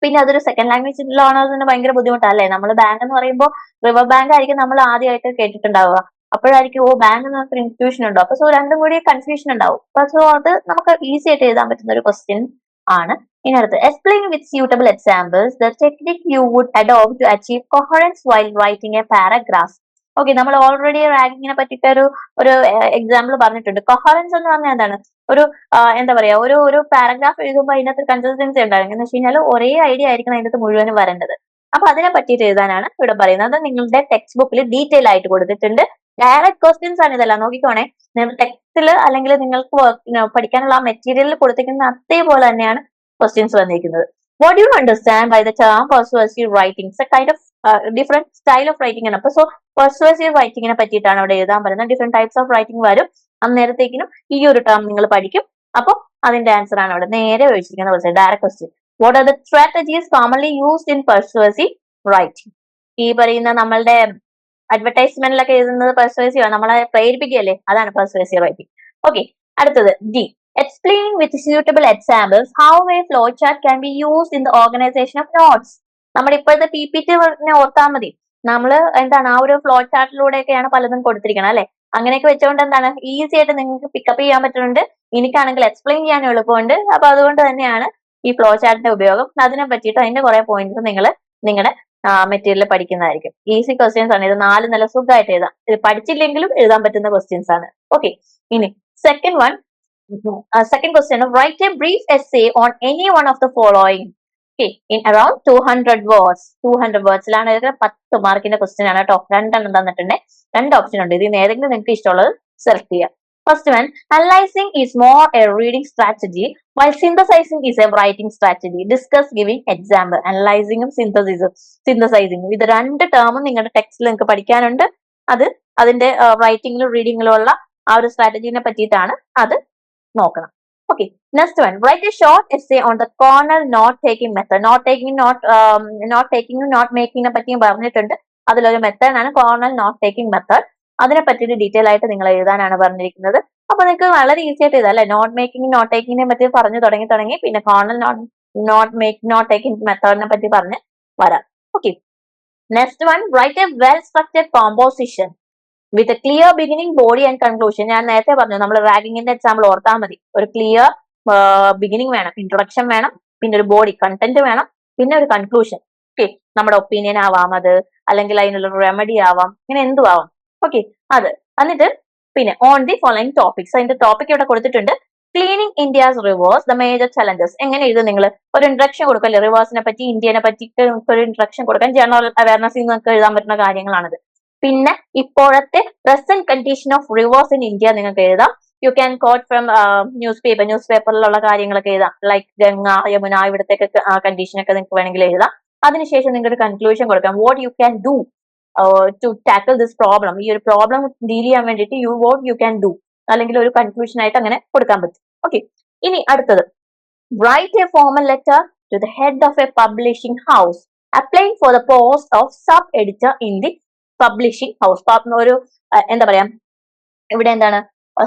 പിന്നെ അതൊരു സെക്കൻഡ് ലാംഗ്വേജ് ലേണേഴ്സിന് ഭയങ്കര അല്ലേ? നമ്മൾ ബാങ്ക് എന്ന് പറയുമ്പോൾ റിവർ ബാങ്ക് ആയിരിക്കും നമ്മൾ ആദ്യമായിട്ട് കേട്ടിട്ടുണ്ടാവുക. അപ്പോഴായിരിക്കും ഓ ബാങ്ക് എന്ന് പറഞ്ഞ ഇൻസ്റ്റിറ്റ്യൂഷൻ ഉണ്ടോ? അപ്പൊ സോ രണ്ടും കൂടി കൺഫ്യൂഷൻ ഉണ്ടാവും. അപ്പൊ സോ അത് നമുക്ക് ഈസി ആയിട്ട് എഴുതാൻ പറ്റുന്ന ഒരു ക്വസ്റ്റ്യൻ ആണ്. ഇനി അടുത്ത് explain with suitable examples the technique you would adopt to achieve coherence while writing a paragraph okay നമ്മൾ ഓൾറെഡി റാങ്കിങ്ങിനെ പറ്റിയിട്ട് ഒരു ഒരു എക്സാമ്പിൾ പറഞ്ഞിട്ടുണ്ട്. കൊഹറൻസ് എന്ന് പറഞ്ഞാൽ എന്താണ്? ഒരു എന്താ പറയാ ഒരു ഒരു പാരഗ്രാഫ് എഴുതുമ്പോൾ അതിനകത്ത് കൺസിസ്റ്റൻസി ഉണ്ടാകും എന്ന് വെച്ച് കഴിഞ്ഞാൽ ഒരേ ഐഡിയ ആയിരിക്കണം അതിനകത്ത് മുഴുവനും വരേണ്ടത്. അപ്പൊ അതിനെ പറ്റിയിട്ട് എഴുതാനാണ് ഇവിടെ പറയുന്നത്. നിങ്ങളുടെ ടെക്സ്റ്റ് ബുക്കിൽ ഡീറ്റെയിൽ ആയിട്ട് കൊടുത്തിട്ടുണ്ട്. ഡയറക്റ്റ് ക്വസ്റ്റ്യൻസ് ആണ് ഇതെല്ലാം. നോക്കിക്കോണേ. ടെക്സ്റ്റിൽ അല്ലെങ്കിൽ നിങ്ങൾക്ക് പഠിക്കാനുള്ള മെറ്റീരിയലിൽ കൊടുത്തിരിക്കുന്ന അതേപോലെ തന്നെയാണ് ക്വസ്റ്റ്യൻസ് വന്നിരിക്കുന്നത്. What you understand by the term persuasive writing kind of different style of writing ആണ്. അപ്പൊ സോ പെർസുവേസീവ് റൈറ്റിംഗിനെ പറ്റിയിട്ടാണ് അവിടെ എഴുതാൻ പറയുന്നത്. ഡിഫറെന്റ് ടൈപ്സ് ഓഫ് റൈറ്റിംഗ് വരും. അന്നേരത്തേക്കിനും ഈ ഒരു ടേം നിങ്ങൾ പഠിക്കും. അപ്പൊ അതിന്റെ ആൻസർ ആണ് അവിടെ നേരെ ചോദിച്ചിരിക്കുന്ന question direct question what are the strategies commonly used in persuasive writing ഈ പറയുന്ന നമ്മളുടെ അഡ്വർടൈസ്മെന്റിലൊക്കെ എഴുതുന്നത് ആണ്. നമ്മളെ പ്രേരിപ്പിക്കുകയല്ലേ? അതാണ് പെർസുവേസീവ് റൈറ്റിംഗ് ഓക്കെ അടുത്തത് D explain with suitable examples how a flow chart can be use in the organisation of notes നമ്മുടെ ഇപ്പോഴത്തെ പി പി ടി ഓർത്താൽ മതി. നമ്മൾ എന്താണ് ആ ഒരു ഫ്ലോ ചാർട്ടിലൂടെയൊക്കെയാണ് പലതും കൊടുത്തിരിക്കണം അല്ലെ? അങ്ങനെയൊക്കെ വെച്ചുകൊണ്ട് എന്താണ് ഈസി ആയിട്ട് നിങ്ങൾക്ക് പിക്കപ്പ് ചെയ്യാൻ പറ്റുന്നുണ്ട്. എനിക്കാണെങ്കിൽ എക്സ്പ്ലെയിൻ ചെയ്യാൻ എളുപ്പമുണ്ട്. അപ്പൊ അതുകൊണ്ട് തന്നെയാണ് ഈ ഫ്ലോ ചാർട്ടിന്റെ ഉപയോഗം. അതിനെ പറ്റിയിട്ട് അതിന്റെ കുറെ പോയിന്റ്സ് നിങ്ങൾ നിങ്ങളുടെ മെറ്റീരിയൽ പഠിക്കുന്നതായിരിക്കും. ഈസി ക്വസ്റ്റ്യൻസ് ആണ്. ഇത് നാല് നില സുഖമായിട്ട് എഴുതാം. ഇത് പഠിച്ചില്ലെങ്കിലും എഴുതാൻ പറ്റുന്ന ക്വസ്റ്റ്യൻസ് ആണ്. ഓക്കെ ഇനി second one second question write a brief essay on any one of the following okay in around two hundred words two hundred വേർഡ്സിലാണ് പത്ത് മാർക്കിന്റെ ക്വസ്റ്റ്യൻ ആണ് കേട്ടോ. രണ്ടെണ്ണം തന്നിട്ടുണ്ട്. രണ്ട് ഓപ്ഷൻ ഉണ്ട്. ഇതിന് ഏതെങ്കിലും നിങ്ങൾക്ക് ഇഷ്ടമുള്ളത് സെലക്ട് ചെയ്യാം. First one analysing is more a reading strategy why synthesising is a writing strategy discuss giving example അനലൈസിംഗും സിന്തസിസും സിന്തസൈസിംഗും ഇത് രണ്ട് ടേമും നിങ്ങളുടെ ടെക്സ്റ്റിൽ നിങ്ങൾക്ക് പഠിക്കാനുണ്ട്. അത് അതിന്റെ റൈറ്റിംഗിലും റീഡിംഗിലും ഉള്ള ആ ഒരു സ്ട്രാറ്റജീനെ പറ്റിയിട്ടാണ് അത് നോക്കണം. Okay next one write a short essay on the corner note taking method note taking note note ടേക്കിംഗും note മേക്കിംഗിനെ പറ്റിയും പറഞ്ഞിട്ടുണ്ട്. അതിലൊരു മെത്തേഡാണ് കോർണർ നോട്ട് ടേക്കിംഗ് മെത്തേഡ് അതിനെ പറ്റി ഡീറ്റെയിൽ ആയിട്ട് നിങ്ങൾ എഴുതാനാണ് പറഞ്ഞിരിക്കുന്നത്. അപ്പൊ നിങ്ങൾക്ക് വളരെ ഈസി ആയിട്ട് ഇതല്ലേ നോട്ട് മേക്കിംഗ് നോട്ട് ടേക്കിങ്ങിനെ പറ്റി പറഞ്ഞു തുടങ്ങി തുടങ്ങി പിന്നെ Cornell note note make note taking മെത്തേഡിനെ പറ്റി പറഞ്ഞ് വരാം. Okay next one write a well structured composition with clear beginning body and conclusion ഞാൻ നേരത്തെ പറഞ്ഞു നമ്മൾ റാഗിങ്ങിന്റെ എക്സാമ്പിൾ ഓർത്താൽ മതി. ഒരു ക്ലിയർ ബിഗിനിങ് വേണം ഇൻട്രൊഡക്ഷൻ വേണം പിന്നെ ഒരു ബോഡി കണ്ടന്റ് വേണം പിന്നെ ഒരു കൺക്ലൂഷൻ ഓക്കെ നമ്മുടെ ഒപ്പീനിയൻ ആവാം അത് അല്ലെങ്കിൽ അതിനുള്ള റെമഡി ആവാം ഇങ്ങനെ എന്തും ആവാം. ഓക്കെ അത്. എന്നിട്ട് പിന്നെ ഓൺ ദി ഫോളോയിങ് ടോപ്പിക്സ് അതിന്റെ ടോപ്പിക് ഇവിടെ കൊടുത്തിട്ടുണ്ട്. Cleaning India's rivers the major challenges എങ്ങനെ എഴുതും നിങ്ങൾ ഒരു ഇൻട്രക്ഷൻ കൊടുക്കല്ലേ? റിവേഴ്സിനെ പറ്റി ഇന്ത്യനെ പറ്റി ഒരു ഇൻട്രക്ഷൻ കൊടുക്കാൻ ജനറൽ അവയർനെസ് നിങ്ങൾക്ക് എഴുതാൻ പറ്റുന്ന കാര്യങ്ങളാണിത്. പിന്നെ ഇപ്പോഴത്തെ present condition of rivers in India നിങ്ങൾക്ക് എഴുതാം. You can quote from newspaper news പേപ്പറിലുള്ള കാര്യങ്ങളൊക്കെ എഴുതാം. ലൈക്ക് ഗംഗ യമുന ഇവിടത്തേക്കൊക്കെ കണ്ടീഷനൊക്കെ നിങ്ങൾക്ക് വേണമെങ്കിൽ എഴുതാം. അതിനുശേഷം നിങ്ങളുടെ കൺക്ലൂഷൻ കൊടുക്കാം. What you can do to tackle this problem ഈ ഒരു പ്രോബ്ലം ഡീൽ ചെയ്യാൻ വേണ്ടിയിട്ട് you what you can do അല്ലെങ്കിൽ ഒരു കൺക്ലൂഷൻ ആയിട്ട് അങ്ങനെ കൊടുക്കാൻ പറ്റും. ഓക്കെ ഇനി അടുത്തത്. Write a formal letter to the head of a publishing house applying for the post of sub editor in the publishing house ഒരു എന്താ പറയാ? ഇവിടെ എന്താണ്?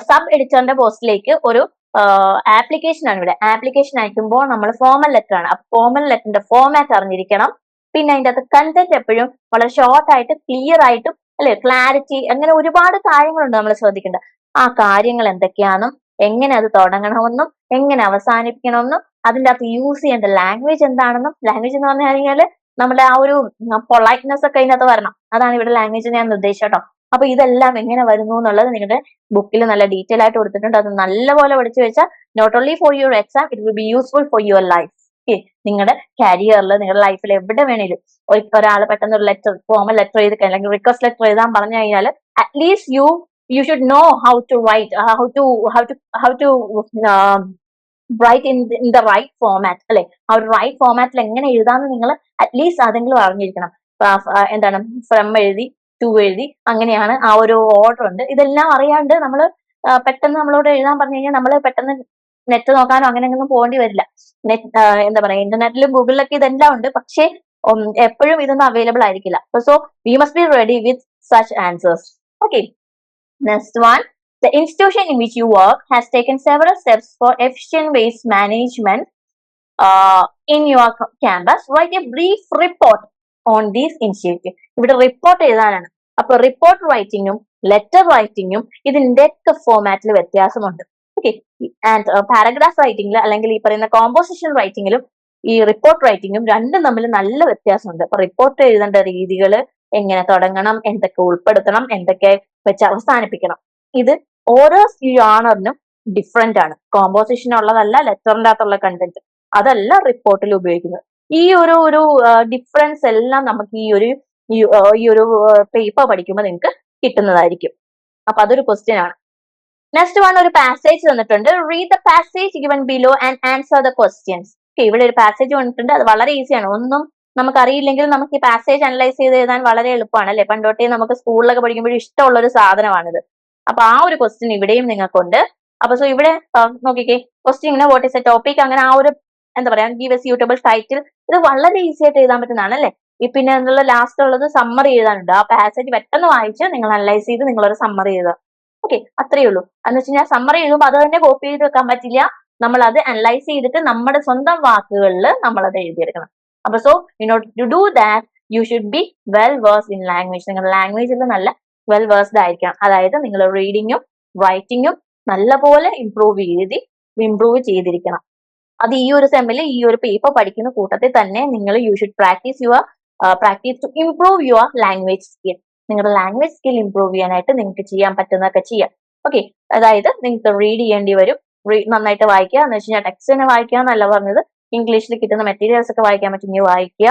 സബ് എഡിറ്ററിന്റെ പോസ്റ്റിലേക്ക് ഒരു ആപ്ലിക്കേഷൻ ആണ് ഇവിടെ. ആപ്ലിക്കേഷൻ അയക്കുമ്പോൾ നമ്മൾ ഫോമൽ ലെറ്റർ ആണ്. ഫോമൽ ലെറ്ററിന്റെ ഫോമാറ്റ് അറിഞ്ഞിരിക്കണം. പിന്നെ അതിന്റെ അകത്ത് കണ്ടന്റ് എപ്പോഴും വളരെ ഷോർട്ട് ആയിട്ട് ക്ലിയർ ആയിട്ടും അല്ലെ? ക്ലാരിറ്റി അങ്ങനെ ഒരുപാട് കാര്യങ്ങളുണ്ട് നമ്മൾ ശ്രദ്ധിക്കേണ്ട. ആ കാര്യങ്ങൾ എന്തൊക്കെയാണെന്നും എങ്ങനെ അത് തുടങ്ങണമെന്നും എങ്ങനെ അവസാനിപ്പിക്കണമെന്നും അതിന്റെ അകത്ത് യൂസ് ചെയ്യേണ്ട ലാംഗ്വേജ് എന്താണെന്നും ലാംഗ്വേജ് എന്ന് പറഞ്ഞു കഴിഞ്ഞാൽ നമ്മുടെ ആ ഒരു പൊളൈറ്റ്നെസ് ഒക്കെ അതിനകത്ത് വരണം. അതാണ് ഇവിടെ ലാംഗ്വേജ് ഞാൻ നിർദ്ദേശം കേട്ടോ. അപ്പൊ ഇതെല്ലാം എങ്ങനെ വരുന്നു എന്നുള്ളത് നിങ്ങളുടെ ബുക്കിൽ നല്ല ഡീറ്റെയിൽ ആയിട്ട് കൊടുത്തിട്ടുണ്ട്. അത് നല്ലപോലെ പഠിച്ചു വെച്ചാൽ not only for your exam it will be useful for your life നിങ്ങളുടെ കരിയറിൽ നിങ്ങളുടെ ലൈഫിൽ എവിടെ വേണേലും ഒരാൾ പെട്ടെന്ന് ഒരു ലെറ്റർ ഫോമൽ ലെറ്റർ ചെയ്ത് അല്ലെങ്കിൽ റിക്വസ്റ്റ് ലെറ്റർ എഴുതാൻ പറഞ്ഞു കഴിഞ്ഞാൽ at least you you should know how to write how to how to how to write in in the right format അല്ലെ? ആ ഒരു റൈറ്റ് ഫോമാറ്റിൽ എങ്ങനെ എഴുതാന്ന് നിങ്ങൾ അറ്റ്ലീസ്റ്റ് അതെങ്കിലും അറിഞ്ഞിരിക്കണം. എന്താണ് ഫ്രം എഴുതി ടു എഴുതി അങ്ങനെയാണ് ആ ഒരു ഓർഡർ ഉണ്ട്. ഇതെല്ലാം അറിയാണ്ട് നമ്മൾ പെട്ടെന്ന് നമ്മളോട് എഴുതാൻ പറഞ്ഞു കഴിഞ്ഞാൽ നമ്മൾ പെട്ടെന്ന് നെറ്റ് നോക്കാനോ അങ്ങനെ ഒന്നും പോകേണ്ടി വരില്ല. നെറ്റ് എന്താ പറയാ ഇന്റർനെറ്റിലും ഗൂഗിളിലൊക്കെ ഇതെല്ലാം ഉണ്ട്. പക്ഷേ എപ്പോഴും ഇതൊന്നും അവൈലബിൾ ആയിരിക്കില്ല. So we must be ready with such answers okay next one The institution in which you work has taken several steps for efficient waste management uh, in your campus. Write a brief report on these initiatives. ഇവിടെ report എഴുതാനാണ് അപ്പൊ report റൈറ്റിംഗും letter റൈറ്റിംഗും ഇതിന്റെ ഒക്കെ ഫോർമാറ്റിൽ വ്യത്യാസമുണ്ട്. Okay and paragraph റൈറ്റിംഗിൽ അല്ലെങ്കിൽ ഈ പറയുന്ന കോമ്പോസിഷൻ റൈറ്റിംഗിലും ഈ റിപ്പോർട്ട് റൈറ്റിംഗും രണ്ടും തമ്മിൽ നല്ല വ്യത്യാസമുണ്ട്. അപ്പൊ റിപ്പോർട്ട് എഴുതേണ്ട രീതികൾ എങ്ങനെ തുടങ്ങണം എന്തൊക്കെ ഉൾപ്പെടുത്തണം എന്തൊക്കെ വെച്ച് അവസാനിപ്പിക്കണം. ഇത് ഓരോ ജോണറിനും ഡിഫറെന്റ് ആണ്. കോമ്പോസിഷൻ ഉള്ളതല്ല ലെറ്ററിന്റെ അകത്തുള്ള കണ്ടന്റ് അതല്ല റിപ്പോർട്ടിൽ ഉപയോഗിക്കുന്നത്. ഈ ഒരു ഒരു ഡിഫറൻസ് എല്ലാം നമുക്ക് ഈ ഒരു ഈ ഒരു പേപ്പർ പഠിക്കുമ്പോൾ നിങ്ങൾക്ക് കിട്ടുന്നതായിരിക്കും. അപ്പൊ അതൊരു ക്വസ്റ്റ്യൻ ആണ്. നെക്സ്റ്റ് വൺ ഒരു പാസേജ് തന്നിട്ടുണ്ട്. Read the passage given below and answer the questions ഇവിടെ ഒരു പാസേജ് വന്നിട്ടുണ്ട്. അത് വളരെ ഈസിയാണ് ഒന്നും നമുക്ക് അറിയില്ലെങ്കിൽ നമുക്ക് ഈ പാസേജ് അനലൈസ് ചെയ്ത് എഴുതാൻ വളരെ എളുപ്പമാണ് അല്ലെ? പണ്ടോട്ടേ നമുക്ക് സ്കൂളിലൊക്കെ പഠിക്കുമ്പോൾ ഇഷ്ടമുള്ള ഒരു സാധനമാണിത്. അപ്പൊ ആ ഒരു ക്വസ്റ്റ്യൻ ഇവിടെയും നിങ്ങൾക്കുണ്ട്. അപ്പൊ സോ ഇവിടെ നോക്കിക്കേ. ക്വസ്റ്റ്യൻ ഇങ്ങനെ വാട്ട് ഇസ് എ ടോപ്പിക് അങ്ങനെ ആ ഒരു എന്താ പറയാ ഗീവ് എ സ്യൂട്ടബിൾ ടൈറ്റിൽ ഇത് വളരെ ഈസി ആയിട്ട് എഴുതാൻ പറ്റുന്നതാണ് അല്ലെ? ഈ പിന്നെ എന്നുള്ള ലാസ്റ്റ് ഉള്ളത് സമ്മറി എഴുതാനുണ്ട്. ആ പാസേജ് പെട്ടെന്ന് വായിച്ച് നിങ്ങൾ അനലൈസ് ചെയ്ത് നിങ്ങളൊരു സമ്മറി എഴുതുക. ഓക്കെ അത്രയേ ഉള്ളൂ. എന്ന് വെച്ച് കഴിഞ്ഞാൽ സമ്മറി എഴുതുമ്പോൾ അത് തന്നെ കോപ്പി ചെയ്ത് വെക്കാൻ പറ്റില്ല. നമ്മൾ അത് അനലൈസ് ചെയ്തിട്ട് നമ്മുടെ സ്വന്തം വാക്കുകളിൽ നമ്മൾ അത് എഴുതിയെടുക്കണം. അപ്പൊ so in order to do that you should be well versed in language നിങ്ങളുടെ ലാംഗ്വേജിൽ നല്ല വെൽ വേഴ്സ്ഡ് ആയിരിക്കണം. അതായത് നിങ്ങൾ റീഡിങ്ങും റൈറ്റിങ്ങും നല്ലപോലെ ഇംപ്രൂവ് ചെയ്തി ഇംപ്രൂവ് ചെയ്തിരിക്കണം. അത് ഈ ഒരു സെമ്മിൽ ഈ ഒരു പേപ്പർ പഠിക്കുന്ന കൂട്ടത്തിൽ തന്നെ നിങ്ങൾ you should practise your practice to improve your language skill നിങ്ങളുടെ ലാംഗ്വേജ് സ്കിൽ ഇംപ്രൂവ് ചെയ്യാനായിട്ട് നിങ്ങൾക്ക് ചെയ്യാൻ പറ്റുന്നതൊക്കെ ചെയ്യാം. ഓക്കെ അതായത് നിങ്ങൾക്ക് റീഡ് ചെയ്യേണ്ടി വരും. നന്നായിട്ട് വായിക്കുക. എന്ന് വെച്ച് കഴിഞ്ഞാൽ ടെക്സ്റ്റ് തന്നെ വായിക്കുക എന്നല്ല പറഞ്ഞത്. ഇംഗ്ലീഷിൽ കിട്ടുന്ന മെറ്റീരിയൽസ് ഒക്കെ വായിക്കാൻ പറ്റുമെങ്കിൽ വായിക്കുക.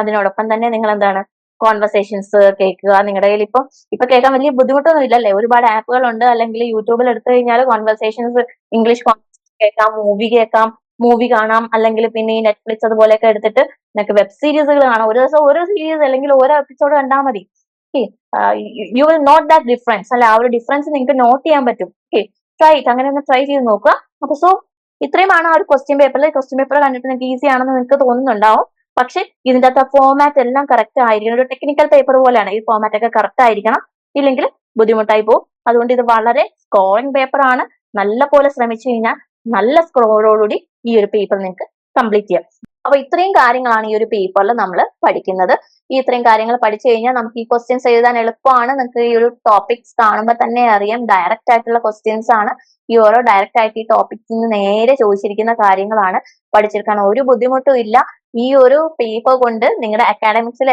അതിനോടൊപ്പം തന്നെ നിങ്ങൾ എന്താണ്? കോൺവെർസേഷൻസ് കേൾക്കുക. നിങ്ങളുടെ കയ്യിൽ ഇപ്പം ഇപ്പൊ കേൾക്കാൻ വലിയ ബുദ്ധിമുട്ടൊന്നും ഇല്ലല്ലേ? ഒരുപാട് ആപ്പുകൾ ഉണ്ട് അല്ലെങ്കിൽ യൂട്യൂബിൽ എടുത്തു കഴിഞ്ഞാൽ കോൺവെർസേഷൻസ് ഇംഗ്ലീഷ് കേൾക്കാം മൂവി കേൾക്കാം മൂവി കാണാം. അല്ലെങ്കിൽ പിന്നെ ഈ നെറ്റ്ഫ്ലിക്സ് അതുപോലെയൊക്കെ എടുത്തിട്ട് നിങ്ങൾക്ക് വെബ് സീരീസുകൾ കാണാം. ഒരു ദിവസം ഓരോ സീരീസ് അല്ലെങ്കിൽ ഓരോ എപ്പിസോഡ് കണ്ടാൽ മതി. You will note that difference അല്ല ആ ഒരു ഡിഫറൻസ് നിങ്ങൾക്ക് നോട്ട് ചെയ്യാൻ പറ്റും. ഓക്കെ ട്രൈ ഇറ്റ് അങ്ങനെ ഒന്ന് ട്രൈ ചെയ്ത് നോക്കുക. അപ്പൊ സോ ഇത്രയുമാണ് ആ ഒരു ക്വസ്റ്റ്യൻ പേപ്പറിൽ ക്വസ്റ്റ്യൻ പേപ്പർ കണ്ടിട്ട് നിങ്ങൾക്ക് ഈസി ആണെന്ന് നിങ്ങൾക്ക് തോന്നുന്നുണ്ടാവും. പക്ഷെ ഇതിന്റെ അകത്ത് ഫോമാറ്റ് എല്ലാം കറക്റ്റ് ആയിരിക്കണം. ഒരു ടെക്നിക്കൽ പേപ്പർ പോലെയാണ്. ഈ ഫോമാറ്റ് ഒക്കെ കറക്റ്റ് ആയിരിക്കണം. ഇല്ലെങ്കിൽ ബുദ്ധിമുട്ടായി പോകും. അതുകൊണ്ട് ഇത് വളരെ സ്കോറിംഗ് പേപ്പർ ആണ്. നല്ല പോലെ ശ്രമിച്ചു കഴിഞ്ഞാൽ നല്ല സ്കോറോടുകൂടി ഈ ഒരു പേപ്പർ നിങ്ങൾക്ക് കംപ്ലീറ്റ് ചെയ്യാം. അപ്പൊ ഇത്രയും കാര്യങ്ങളാണ് ഈ ഒരു പേപ്പറിൽ നമ്മൾ പഠിക്കുന്നത്. ഈ ഇത്രയും കാര്യങ്ങൾ പഠിച്ചു കഴിഞ്ഞാൽ നമുക്ക് ഈ ക്വസ്റ്റ്യൻസ് എഴുതാൻ എളുപ്പമാണ്. നിങ്ങൾക്ക് ഈ ഒരു ടോപ്പിക്സ് കാണുമ്പോൾ തന്നെ അറിയാം. ഡയറക്റ്റ് ആയിട്ടുള്ള ക്വസ്റ്റ്യൻസ് ആണ്. ഈ ഓരോ ഡയറക്റ്റ് ആയിട്ട് ഈ ടോപ്പിക്സിൽ നിന്ന് നേരെ ചോദിച്ചിരിക്കുന്ന കാര്യങ്ങളാണ് പഠിച്ചെടുക്കാൻ. ഒരു ബുദ്ധിമുട്ടും ഇല്ല. ഈ ഒരു പേപ്പർ കൊണ്ട് നിങ്ങളുടെ അക്കാഡമിക്സിൽ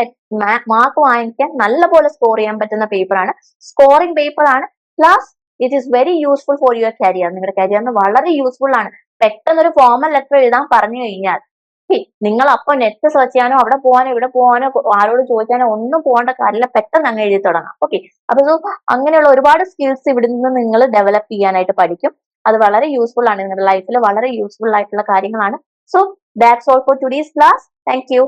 മാർക്ക് വാങ്ങിക്കാൻ നല്ലപോലെ സ്കോർ ചെയ്യാൻ പറ്റുന്ന പേപ്പറാണ് സ്കോറിംഗ് പേപ്പറാണ് plus it is very useful for your career നിങ്ങളുടെ കരിയറിന് വളരെ യൂസ്ഫുൾ ആണ്. പെട്ടെന്ന് ഒരു ഫോമൽ ലെറ്റർ എഴുതാൻ പറഞ്ഞു കഴിഞ്ഞാൽ നിങ്ങൾ അപ്പൊ നെറ്റ് സെർച്ച് ചെയ്യാനോ അവിടെ പോകാനോ ഇവിടെ പോകാനോ ആരോട് ചോദിക്കാനോ ഒന്നും പോകേണ്ട കാര്യമില്ല. പെട്ടെന്ന് അങ്ങ് എഴുതി തുടങ്ങാം. ഓക്കെ അപ്പൊ അങ്ങനെയുള്ള ഒരുപാട് സ്കിൽസ് ഇവിടെ നിന്ന് നിങ്ങൾ ഡെവലപ്പ് ചെയ്യാനായിട്ട് പഠിക്കും. അത് വളരെ യൂസ്ഫുൾ ആണ്. നിങ്ങളുടെ ലൈഫിൽ വളരെ യൂസ്ഫുൾ ആയിട്ടുള്ള കാര്യങ്ങളാണ്. So that's all for today's class thank you